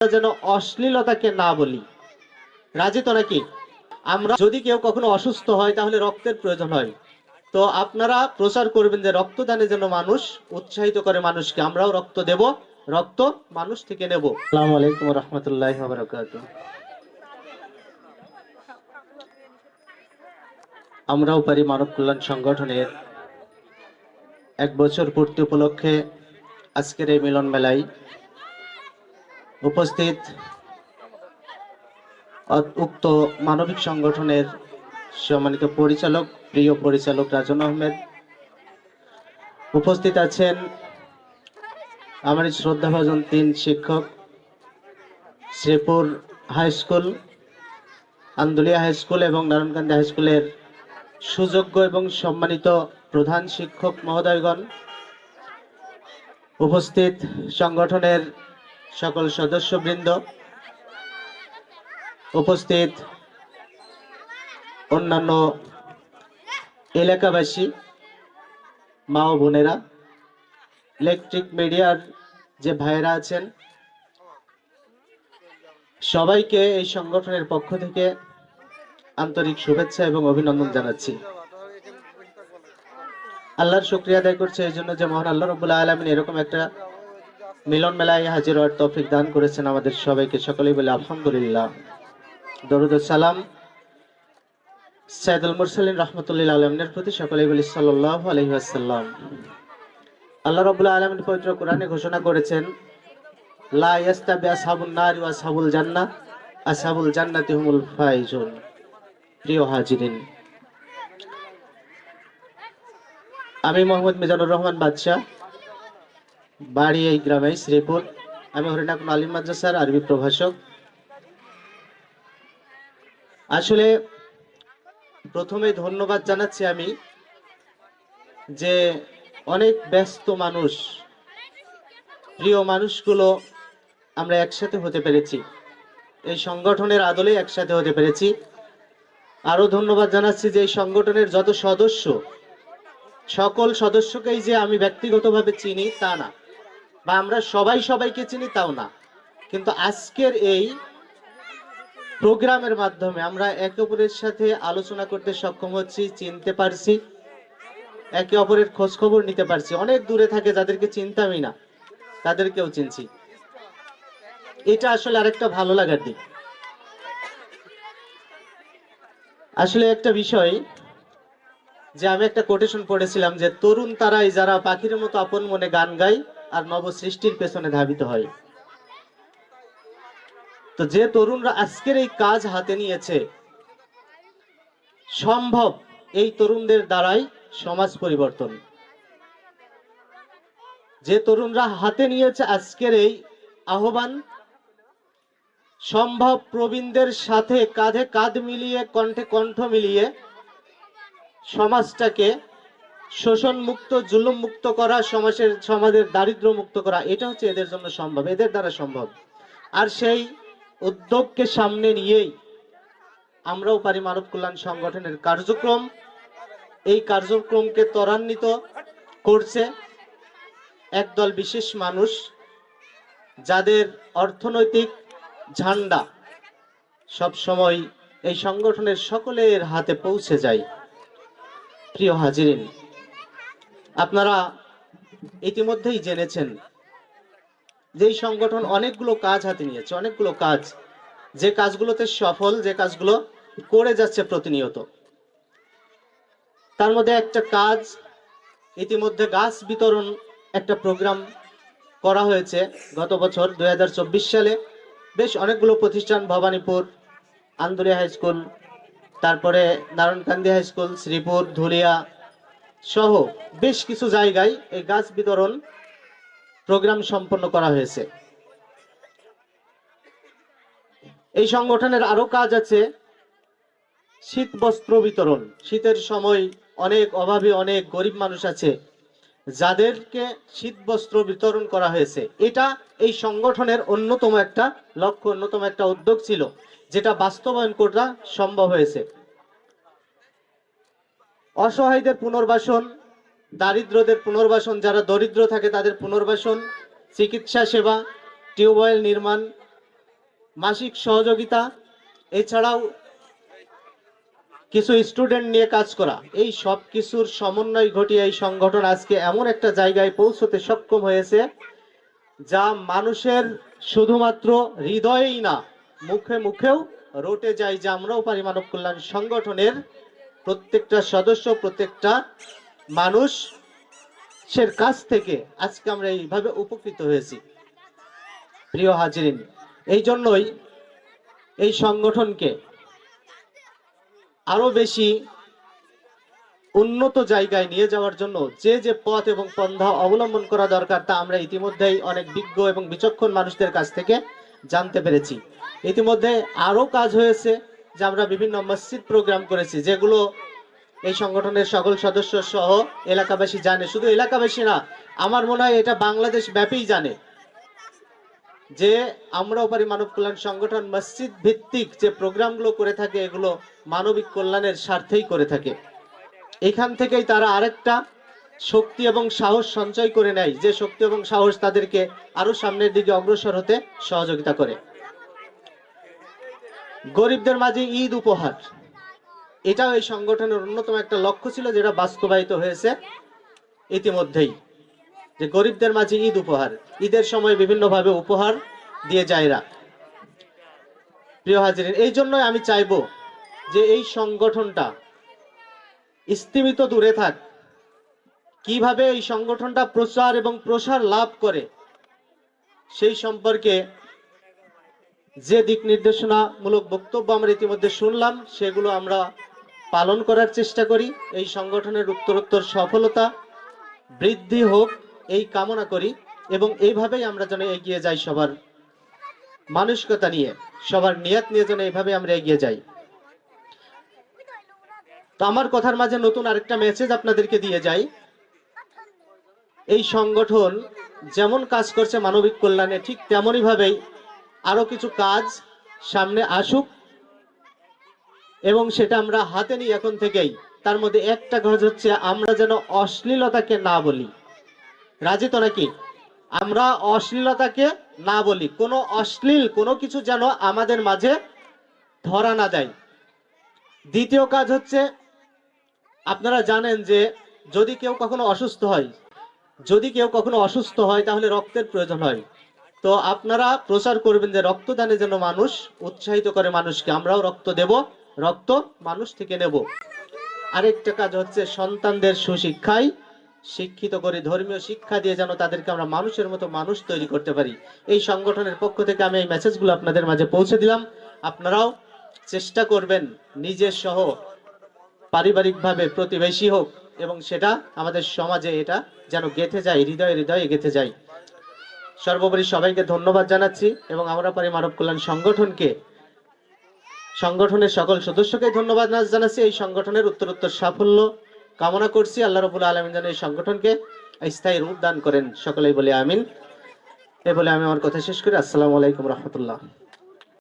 যেন অশ্লীলতাকে না বলি। রাজি তো নাকি? আমরা যদি কেউ কখনো অসুস্থ হয়, তাহলে রক্তের প্রয়োজন হয়। তো আপনারা প্রচার করবেন যে রক্তদানে যেন মানুষ উৎসাহিত করে মানুষকে। আমরাও রক্ত দেব, রক্ত মানুষ থেকে নেব। আসসালামু আলাইকুম রহমতুল্লাহ আমরাও পারি মানব কল্যাণ সংগঠনের এক বছর পূর্তি উপলক্ষে আজকের এই মিলন মেলায় উপস্থিত উক্ত মানবিক সংগঠনের সম্মানিত পরিচালক, প্রিয় পরিচালক রাজন আহমেদ। উপস্থিত আছেন আমার শ্রদ্ধাভাজন তিন শিক্ষক, Sripur high school, Andulia high school এবং নারায়ণকান্দি হাই স্কুলের সুযোগ্য এবং সম্মানিত প্রধান শিক্ষক মহোদয়গণ। উপস্থিত সংগঠনের সকল সদস্যবৃন্দ উপস্থিত, অন্যান্য এলাকাবাসী, মা ও বোনেরা, ইলেকট্রিক মিডিয়ার যে ভাইয়েরা আছেন, সবাইকে এই সংগঠনের পক্ষ থেকে আন্তরিক শুভেচ্ছা এবং অভিনন্দন জানাচ্ছি। আল্লাহর শুক্রিয়া আদায় করছে, এই জন্য যে মহান আল্লাহ রবুল্লাহ আলমিন এরকম একটা মিলন মেলায় হাজির হওয়ার তৌফিক দান করেছেন আমাদের সবাইকে সকলেই বলে আলহামদুলিল্লাহ। দরুদ সালাম সাইদুল মুরসালিন রহমতুল্লাহ আলমিনের প্রতি সকলেই বলি সাল্লাহ আলহিহাসাল্লাম আল্লাহ রবুল্লাহ আলমিন পবিত্র কোরআনে ঘোষণা করেছেন আমি মোহাম্মদ মিজানুর রহমান বাদশাহ বাড়ি এই গ্রামে শ্রীপুর। আমি হরিণাকুন আলিম মাদ্রাসার আরবি প্রভাষক। আসলে প্রথমে ধন্যবাদ জানাচ্ছি আমি যে অনেক ব্যস্ত মানুষ, প্রিয় মানুষগুলো আমরা একসাথে হতে পেরেছি। এই সংগঠনের আদলে একসাথে হতে পেরেছি। আরও ধন্যবাদ জানাচ্ছি যে এই সংগঠনের যত সদস্য, সকল সদস্যকেই যে আমি ব্যক্তিগতভাবে চিনি তা না। বা আমরা সবাই সবাইকে চিনি তাও না। কিন্তু আজকের এই প্রোগ্রামের মাধ্যমে আমরা একে অপরের সাথে আলোচনা করতে সক্ষম হচ্ছি, চিনতে পারছি, একে অপরের খোঁজ খবর নিতে পারছি। অনেক দূরে থাকে যাদেরকে চিনতামই না, তাদেরকেও চিনছি। এটা আসলে আরেকটা ভালো লাগার দিক। আসলে একটা বিষয় যে আমি একটা কোটেশন পড়েছিলাম যে, তরুণ তারাই যারা পাখির মতো আপন মনে গান গায় আর নব সৃষ্টির পেছনে ধাবিত হয়। তো যে তরুণরা আজকের এই কাজ হাতে নিয়েছে, সম্ভব এই তরুণদের দ্বারাই সমাজ পরিবর্তন। যে তরুণরা হাতে নিয়েছে আজকের এই আহ্বান, সম্ভব প্রবীণদের সাথে কাঁধে কাঁধ মিলিয়ে, কণ্ঠে কণ্ঠ মিলিয়ে সমাজটাকে শোষণ মুক্ত জুলুম মুক্ত করা, সমাজের সমাজের দারিদ্র মুক্ত করা, এটা হচ্ছে এদের জন্য সম্ভব, এদের দ্বারা সম্ভব। আর সেই উদ্যোগকে সামনে নিয়েই আমরাও পারি মানব কল্যাণ সংগঠনের কার্যক্রম, এই কার্যক্রমকে ত্বরান্বিত করছে একদল বিশেষ মানুষ, যাদের অর্থনৈতিক ঝান্ডা সব সময় এই সংগঠনের সকলের হাতে পৌঁছে যায়। প্রিয় হাজিরিন আপনারা ইতিমধ্যেই জেনেছেন যে সংগঠন অনেকগুলো কাজ হাতে নিয়েছে, অনেকগুলো কাজ। যে কাজগুলোতে সফল, যে কাজগুলো করে যাচ্ছে প্রতিনিয়ত। তার মধ্যে একটা কাজ, ইতিমধ্যে গাছ বিতরণ একটা প্রোগ্রাম করা হয়েছে গত বছর দু হাজার চব্বিশ সালে। বেশ অনেকগুলো প্রতিষ্ঠান, ভবানীপুর আন্দুরিয়া হাই স্কুল, তারপরে নারায়ণকান্দি হাই স্কুল, শ্রীপুর, ধুলিয়া সহ বেশ কিছু জায়গায় এই গাছ বিতরণ প্রোগ্রাম সম্পন্ন করা হয়েছে। এই সংগঠনের আরও কাজ আছে, শীত বস্ত্র বিতরণ। শীতের সময় অনেক অভাবী অনেক গরিব মানুষ আছে, যাদেরকে শীত বস্ত্র বিতরণ করা হয়েছে। এটা এই সংগঠনের অন্যতম একটা লক্ষ্য, অন্যতম একটা উদ্যোগ ছিল, যেটা বাস্তবায়ন করা সম্ভব হয়েছে। অসহায়দের পুনর্বাসন, দারিদ্রদের পুনর্বাসন, যারা দরিদ্র থাকে তাদের পুনর্বাসন, চিকিৎসা সেবা, টিউবওয়েল নির্মাণ, মাসিক সহযোগিতা, এছাড়াও কিছু স্টুডেন্ট নিয়ে কাজ করা। এই সব কিছুর সমন্বয় ঘটিয়ে এই সংগঠন আজকে এমন একটা জায়গায় পৌঁছতে সক্ষম হয়েছে, যা মানুষের শুধুমাত্র হৃদয়েই না, মুখে মুখেও রটে যায়, যে আমরাও পারি মানব কল্যাণ সংগঠনের প্রত্যেকটা সদস্য, প্রত্যেকটা মানুষ সের কাছ থেকে আজকে আমরা এইভাবে উপকৃত হয়েছি। প্রিয় হাজিরিন, এই জন্যই এই সংগঠনকে আরও বেশি উন্নত জায়গায় নিয়ে যাওয়ার জন্য যে যে পথ এবং পন্থা অবলম্বন করা দরকার তা আমরা ইতিমধ্যেই অনেক বিজ্ঞ এবং বিচক্ষণ মানুষদের কাছ থেকে জানতে পেরেছি। ইতিমধ্যে আরও কাজ হয়েছে। যে আমরা বিভিন্ন মসজিদ প্রোগ্রাম করেছি, যেগুলো এই সংগঠনের সকল সদস্য সহ এলাকাবাসী জানে। শুধু এলাকাবাসী না, আমার মনে হয় এটা বাংলাদেশ ব্যাপী জানে যে আমরা পারি মানব কল্যাণ সংগঠন মসজিদ ভিত্তিক যে প্রোগ্রামগুলো করে থাকে, এগুলো মানবিক কল্যাণের স্বার্থেই করে থাকে। এখান থেকেই তারা আরেকটা শক্তি এবং সাহস সঞ্চয় করে নেয়, যে শক্তি এবং সাহস তাদেরকে আরও সামনের দিকে অগ্রসর হতে সহযোগিতা করে। গরিবদের মাঝে ঈদ উপহার। এটাও এই সংগঠনের অন্যতম একটা লক্ষ্য ছিল যেটা বাস্তবায়িত হয়েছে ইতিমধ্যেই, যে গরিবদের মাঝে ঈদ উপহার, ঈদের সময় বিভিন্নভাবে উপহার দিয়ে যায় এরা। প্রিয় হাজিরিন, এই জন্যই আমি চাইব যে এই সংগঠনটা স্তীমিত দূরে থাক। কীভাবে এই সংগঠনটা প্রচার এবং প্রসার লাভ করে সেই সম্পর্কে যে দিক নির্দেশনামূলক বক্তব্য আমরা ইতিমধ্যে শুনলাম, সেগুলো আমরা পালন করার চেষ্টা করি। এই সংগঠনের উত্তরোত্তর সফলতা বৃদ্ধি হোক, এই কামনা করি এবং এইভাবেই আমরা যেন এগিয়ে যাই সবার মানসিকতা নিয়ে, সবার নিয়ত নিয়ে যেন এইভাবে আমরা এগিয়ে যাই। তো আমার কথার মাঝে নতুন আরেকটা মেসেজ আপনাদেরকে দিয়ে যাই। এই সংগঠন যেমন কাজ করছে মানবিক কল্যাণে, ঠিক তেমনই আরও কিছু কাজ সামনে আসুক। এবং সেটা আমরা হাতে নিই এখন থেকেই। তার মধ্যে একটা কাজ হচ্ছে আমরা যেন অশ্লীলতাকে না বলি। রাজি তো নাকি? আমরা অশ্লীলতাকে না বলি। কোনো অশ্লীল কোনো কিছু যেন আমাদের মাঝে ধরা না দেয়। দ্বিতীয় কাজ হচ্ছে, আপনারা জানেন যে যদি কেউ কখনো অসুস্থ হয়, যদি কেউ কখনো অসুস্থ হয় তাহলে রক্তের প্রয়োজন হয়। তো আপনারা প্রচার করবেন যে রক্তদানে যেন মানুষ উৎসাহিত করে মানুষকে, আমরাও রক্ত দেব, রক্ত মানুষ থেকে নেব। আরেকটা কাজ হচ্ছে সন্তানদের সুশিক্ষায় শিক্ষিত করে, ধর্মীয় শিক্ষা দিয়ে যেন তাদেরকে আমরা মানুষের মতো মানুষ তৈরি করতে পারি। এই সংগঠনের পক্ষ থেকে আমি এই মেসেজগুলো আপনাদের মাঝে পৌঁছে দিলাম। আপনারাও চেষ্টা করবেন নিজের সহ পারিবারিকভাবে প্রতিবেশী হোক এবং সেটা আমাদের সমাজে এটা যেন গেথে যায়, হৃদয়ে হৃদয়ে গেথে যায়। সর্বোপরি সবাইকে ধন্যবাদ জানাচ্ছি এবং আমরা পারি মানব কল্যাণ সংগঠনকে, সংগঠনের সকল সদস্যকে ধন্যবাদ জানাচ্ছি। এই সংগঠনের উত্তরোত্তর সাফল্য কামনা করছি। আল্লাহ রবুল আলমিন যেন এই সংগঠনকে স্থায়ী রূপ দান করেন। সকলেই বলে আমিন। এ বলে আমি আমার কথা শেষ করি। আসসালামু আলাইকুম রহমতুল্লাহ।